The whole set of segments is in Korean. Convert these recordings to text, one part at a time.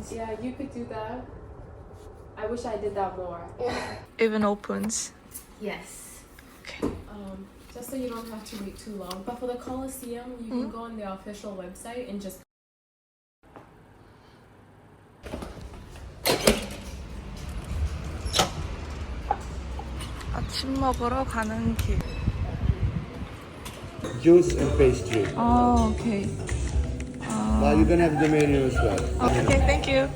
opens. Yeah, you could do that. I wish I did that more. Even opens. Yes. Okay. Um, just so you don't have to wait too long. But for the Coliseum, you can go on their official website and just 아침 먹으러 가는 길. juice and pastry. 아, 오케이. Well, you can have the menu as well. 오케이, 땡큐.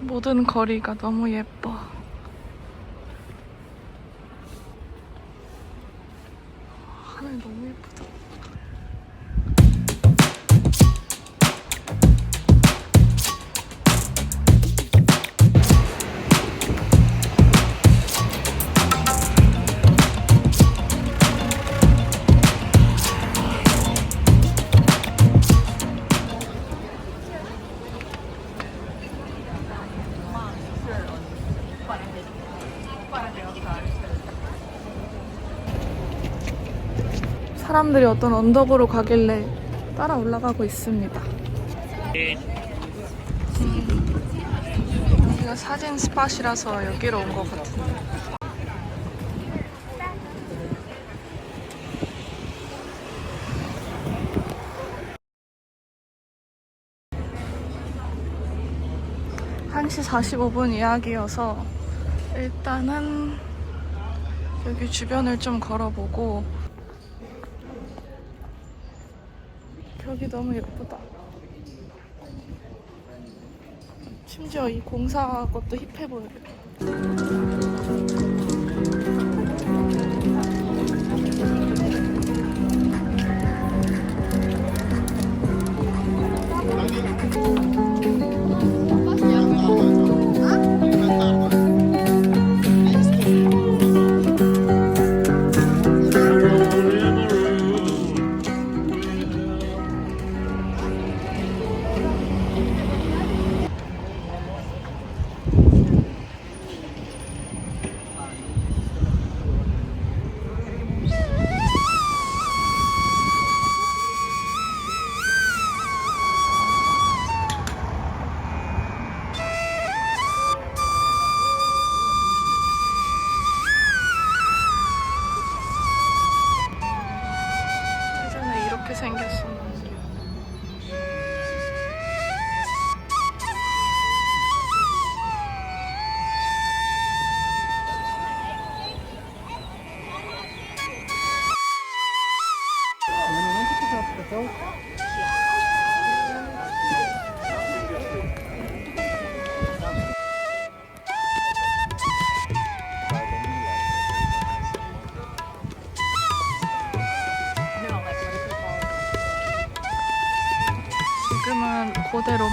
모든 거리가 너무 예뻐. 사람들이 어떤 언덕으로 가길래 따라 올라가고 있습니다. 음, 여기가 사진 스팟이라서 여기로 온 것 같은데. 한시 45분 이야기여서 일단은 여기 주변을 좀 걸어보고 벽이 너무 예쁘다. 심지어 이 공사 것도 힙해 보여요.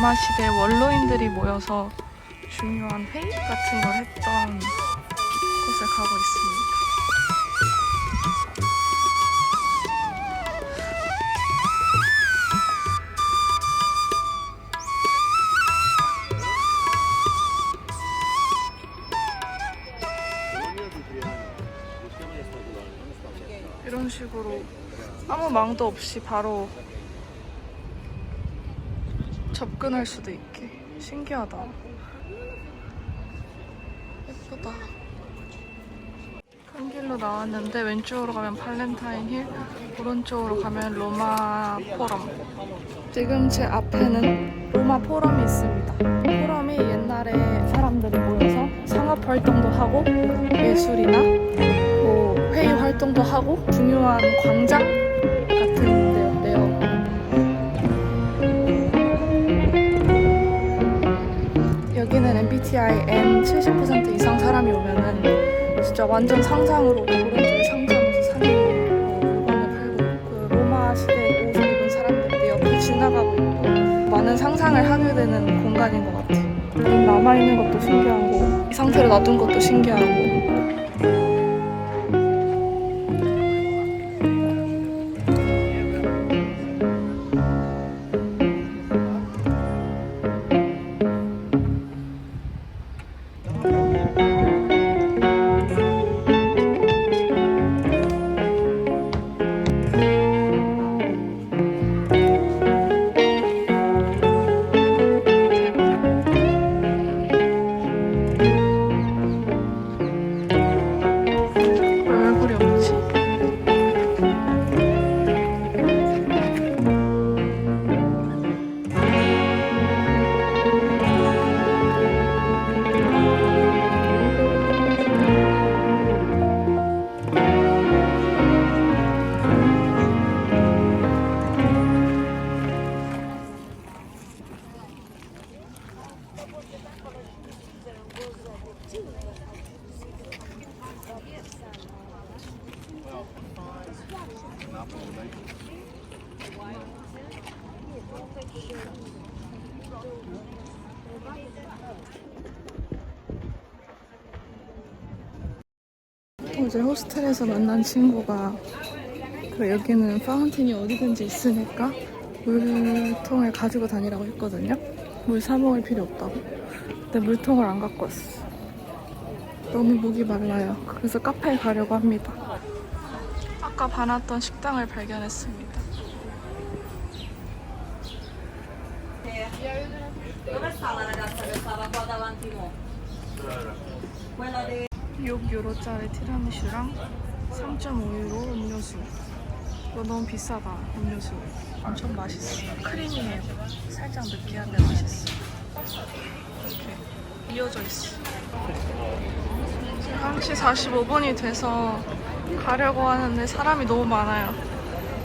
로마 시대 원로인들이 모여서 중요한 회의 같은 걸 했던 곳에 가고 있습니다. 이런 식으로 아무 망도 없이 바로 접근할 수도 있게 신기하다. 예쁘다. 큰 길로 나왔는데 왼쪽으로 가면 팔렌타인 힐, 오른쪽으로 가면 로마 포럼. 지금 제 앞에는 로마 포럼이 있습니다. 포럼이 옛날에 사람들이 모여서 상업 활동도 하고 예술이나 뭐 회의 활동도 하고 중요한 광장 MBTI N 70% 이상 사람이 오면은 진짜 완전 상상으로 오른쪽에 상점에서 사는 물건을 팔고 그 로마 시대 옷을 입은 사람들이 옆에 지나가고 있고 많은 상상을 하게 되는 공간인 것 같아. 남아 있는 것도 신기하고 이 상태로 놔둔 것도 신기하고 어제 호스텔에서 만난 친구가 그 여기는 파운틴이 어디든지 있으니까 물통을 가지고 다니라고 했거든요. 물 사 먹을 필요 없다고. 근데 물통을 안 갖고 왔어. 너무 목이 말라요. 그래서 카페에 가려고 합니다. 아까 봐놨던 식당을 발견했습니다. Dove sta la ragazza che stava qua davanti mo? Quella di... 6유로짜리 티라미슈랑 3.5 유로 음료수. 이거 너무 비싸다, 음료수. 엄청 맛있어. 크리미해요. 살짝 느끼한데 맛있어. 이렇게 이어져 있어. 1시 45분이 돼서 가려고 하는데 사람이 너무 많아요.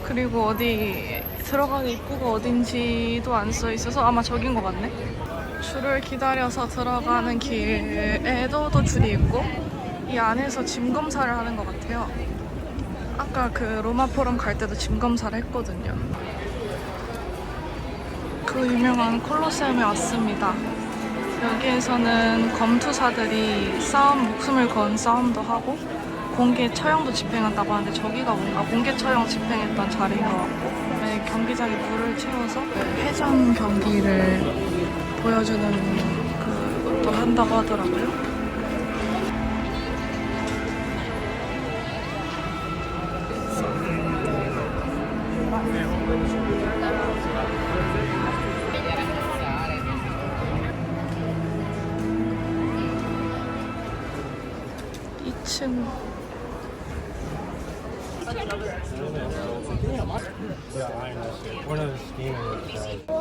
그리고 어디 들어가는 입구가 어딘지도 안 써 있어서 아마 저긴 것 같네. 줄을 기다려서 들어가는 길에도 또 줄이 있고 이 안에서 짐 검사를 하는 것 같아요. 아까 그 로마 포럼 갈 때도 짐 검사를 했거든요. 그 유명한 콜로세움에 왔습니다. 여기에서는 검투사들이 싸움, 목숨을 건 싸움도 하고 공개 처형도 집행한다고 하는데 저기가 뭔가 공개 처형 집행했던 자리인 것 같고 네, 경기장에 물을 채워서 그 회전 경기를 보여주는 그것도 한다고 하더라고요.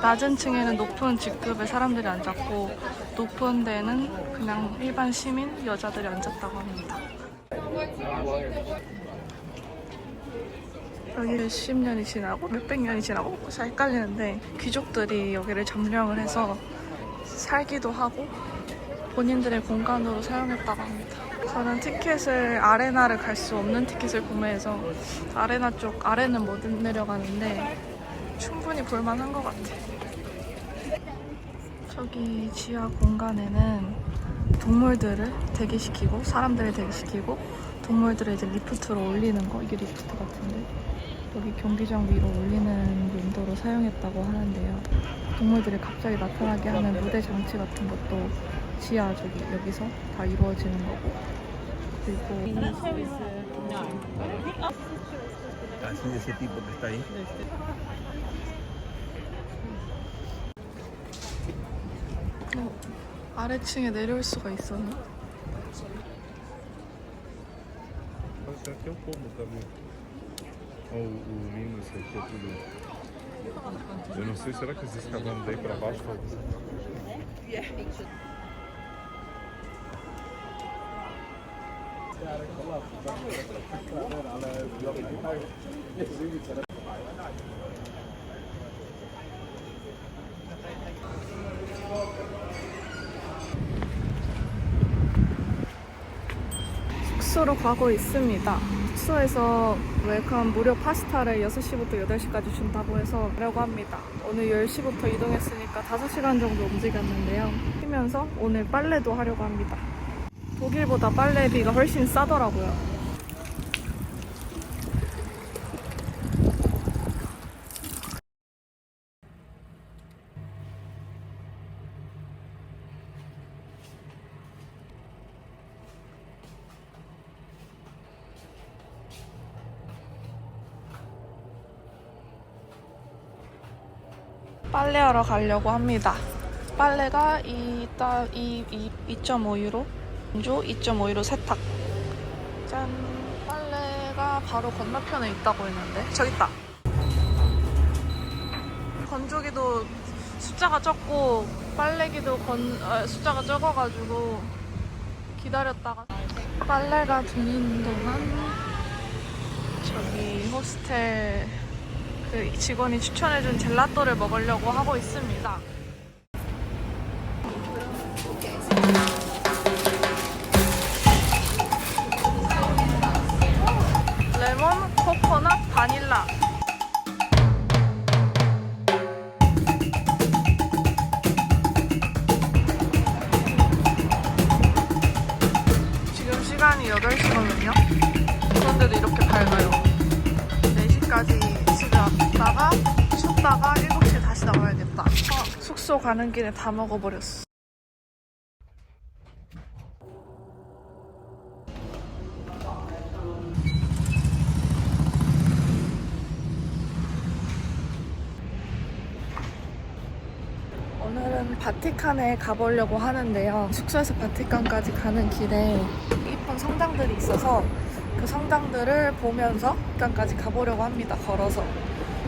낮은 층에는 높은 직급의 사람들이 앉았고 높은 데는 그냥 일반 시민 여자들이 앉았다고 합니다. 여기 몇십 년이 지나고 몇백 년이 지나고 잘 헷갈리는데 귀족들이 여기를 점령을 해서 살기도 하고 본인들의 공간으로 사용했다고 합니다. 저는 티켓을 아레나를 갈 수 없는 티켓을 구매해서 아레나 쪽 아래는 못 내려가는데 충분히 볼만한 것 같아. 저기 지하 공간에는 동물들을 대기시키고 사람들을 대기시키고 동물들을 이제 리프트로 올리는 거 이게 리프트 같은데 여기 경기장 위로 올리는 용도로 사용했다고 하는데요. 동물들이 갑자기 나타나게 하는 무대 장치 같은 것도 지하 저기 여기서 다 이루어지는 거고 그리고. 어, 아래층에 내려올 수가 있었나? Talvez? 숙소로 가고 있습니다. 숙소에서 웰컴 무료 파스타를 6시부터 8시까지 준다고 해서 가려고 합니다. 오늘 10시부터 이동했으니까 5시간 정도 움직였는데요. 쉬면서 오늘 빨래도 하려고 합니다. 독일보다 빨래비가 훨씬 싸더라고요. 빨래하러 가려고 합니다. 빨래가 2, 2, 2.5유로, 건조 2.5유로 세탁. 짠. 빨래가 바로 건너편에 있다고 했는데. 저기 있다. 건조기도 숫자가 적고 빨래기도 건, 어, 숫자가 적어가지고 기다렸다가 빨래가 드는 동안 저기 호스텔 그 직원이 추천해준 젤라또를 먹으려고 하고 있습니다. 8시거든요. 그런데도 이렇게 밝아요. 4시까지 집에 왔다가 쉬었다가 7시에 다시 나와야겠다. 어, 숙소 가는 길에 다 먹어버렸어. 바티칸에 가보려고 하는데요. 숙소에서 바티칸까지 가는 길에 이쁜 성당들이 있어서 그 성당들을 보면서 바티칸까지 가보려고 합니다. 걸어서.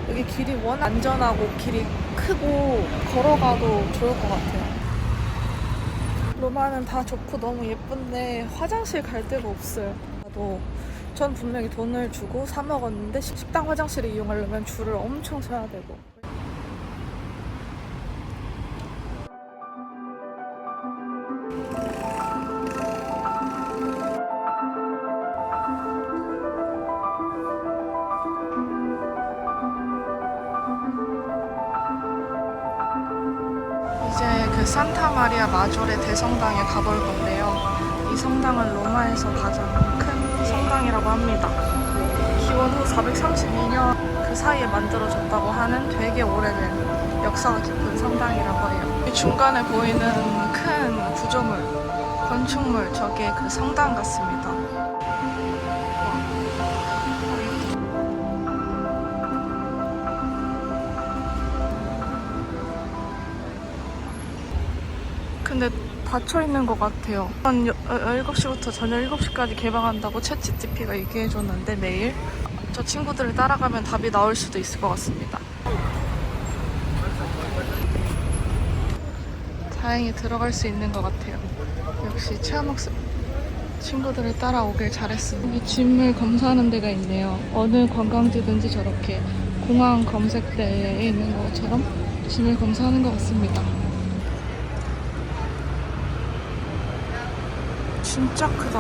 여기 길이 워낙 안전하고 길이 크고 걸어가도 좋을 것 같아요. 로마는 다 좋고 너무 예쁜데 화장실 갈 데가 없어요. 나도 전 분명히 돈을 주고 사 먹었는데 식당 화장실을 이용하려면 줄을 엄청 서야 되고. 아 마조레 대성당에 가볼 건데요. 이 성당은 로마에서 가장 큰 성당이라고 합니다. 기원 후 432년 그 사이에 만들어졌다고 하는 되게 오래된 역사가 깊은 성당이라고 해요. 이 중간에 보이는 큰 구조물, 건축물, 저게 그 성당 같습니다. 닫혀 있는 것 같아요. 한 7시부터 저녁 7시까지 개방한다고 챗 GTP가 얘기해줬는데 매일 저 친구들을 따라가면 답이 나올 수도 있을 것 같습니다. 다행히 들어갈 수 있는 것 같아요. 역시 체험학습 친구들을 따라오길 잘했어요. 여기 짐을 검사하는 데가 있네요. 어느 관광지든지 저렇게 공항 검색대에 있는 것처럼 짐을 검사하는 것 같습니다. 진짜 크다.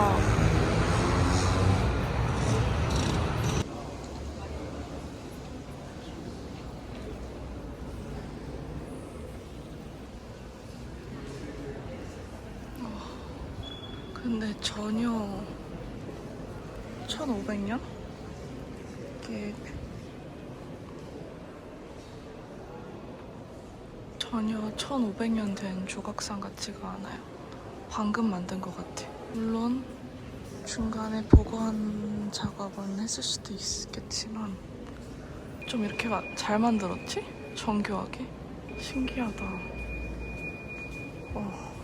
어, 근데 전혀 1,500년? 이게 전혀 1,500년 된 조각상 같지가 않아요. 방금 만든 것 같아. 물론 중간에 보관 작업은 했을 수도 있겠지만 좀 이렇게 마- 잘 만들었지? 정교하게? 신기하다. 어.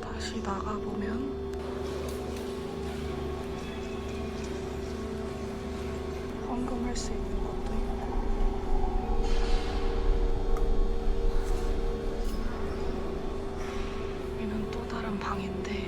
다시 나가보면 헌금할 수 있는 것도 있고. 여기는 또 다른 방인데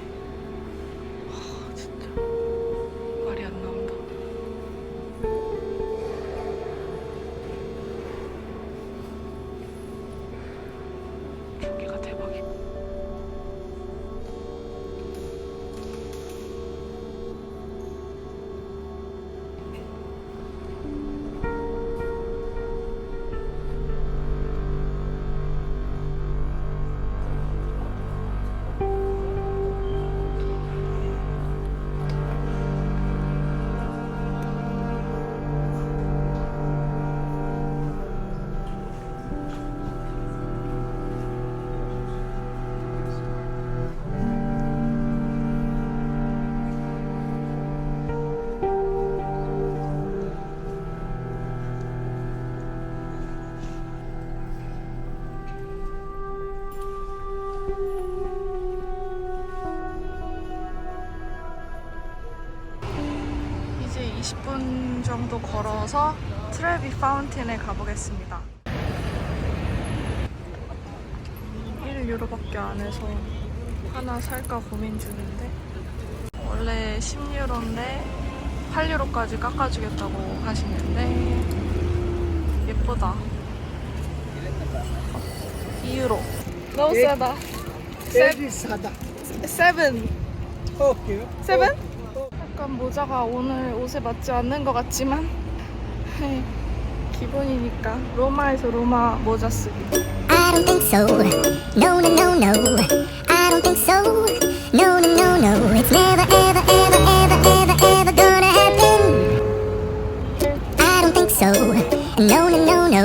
20분 정도 걸어서 트레비 파운틴에 가보겠습니다. 1유로밖에 안 해서 하나 살까 고민 중인데 원래 10유로인데 8유로까지 깎아주겠다고 하시는데 예쁘다. 2유로. 너무 싸다. 세비 싸다. 7. 오케이. 7? 이런 모자가 오늘 옷에 맞지 않는 것 같지만 기본이니까 로마에서 로마 모자 쓰기 I don't think so No no no no I don't think so No no no no It's never ever ever ever ever ever gonna happen I don't think so No no no no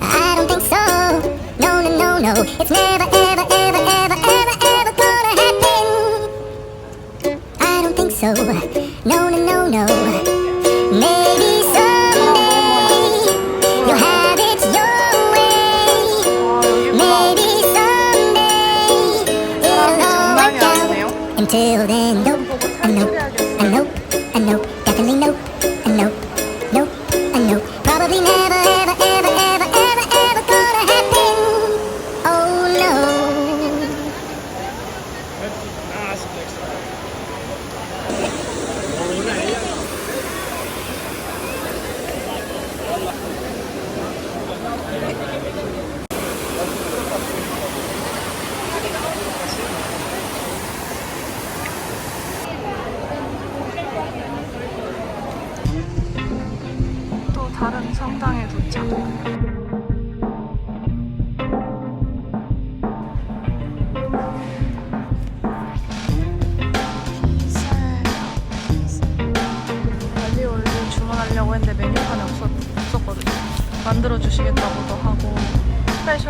I don't think so No no no no It's never ever ever ever ever ever gonna happen I don't think so Until then, nope, 보고 I know, 탈출해야겠어요. I know, I know, definitely no,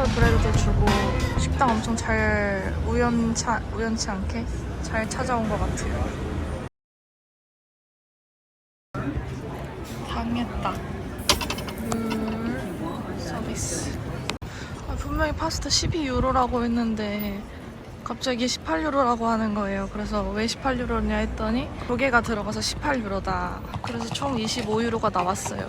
스페셜 브레드도 주고 식당 엄청 잘 우연치, 우연치 않게 잘 찾아온 것 같아요. 당했다. 물 서비스. 아, 분명히 파스타 12유로라고 했는데 갑자기 18유로라고 하는 거예요. 그래서 왜 18유로냐 했더니 조개가 들어가서 18유로다. 그래서 총 25유로가 나왔어요.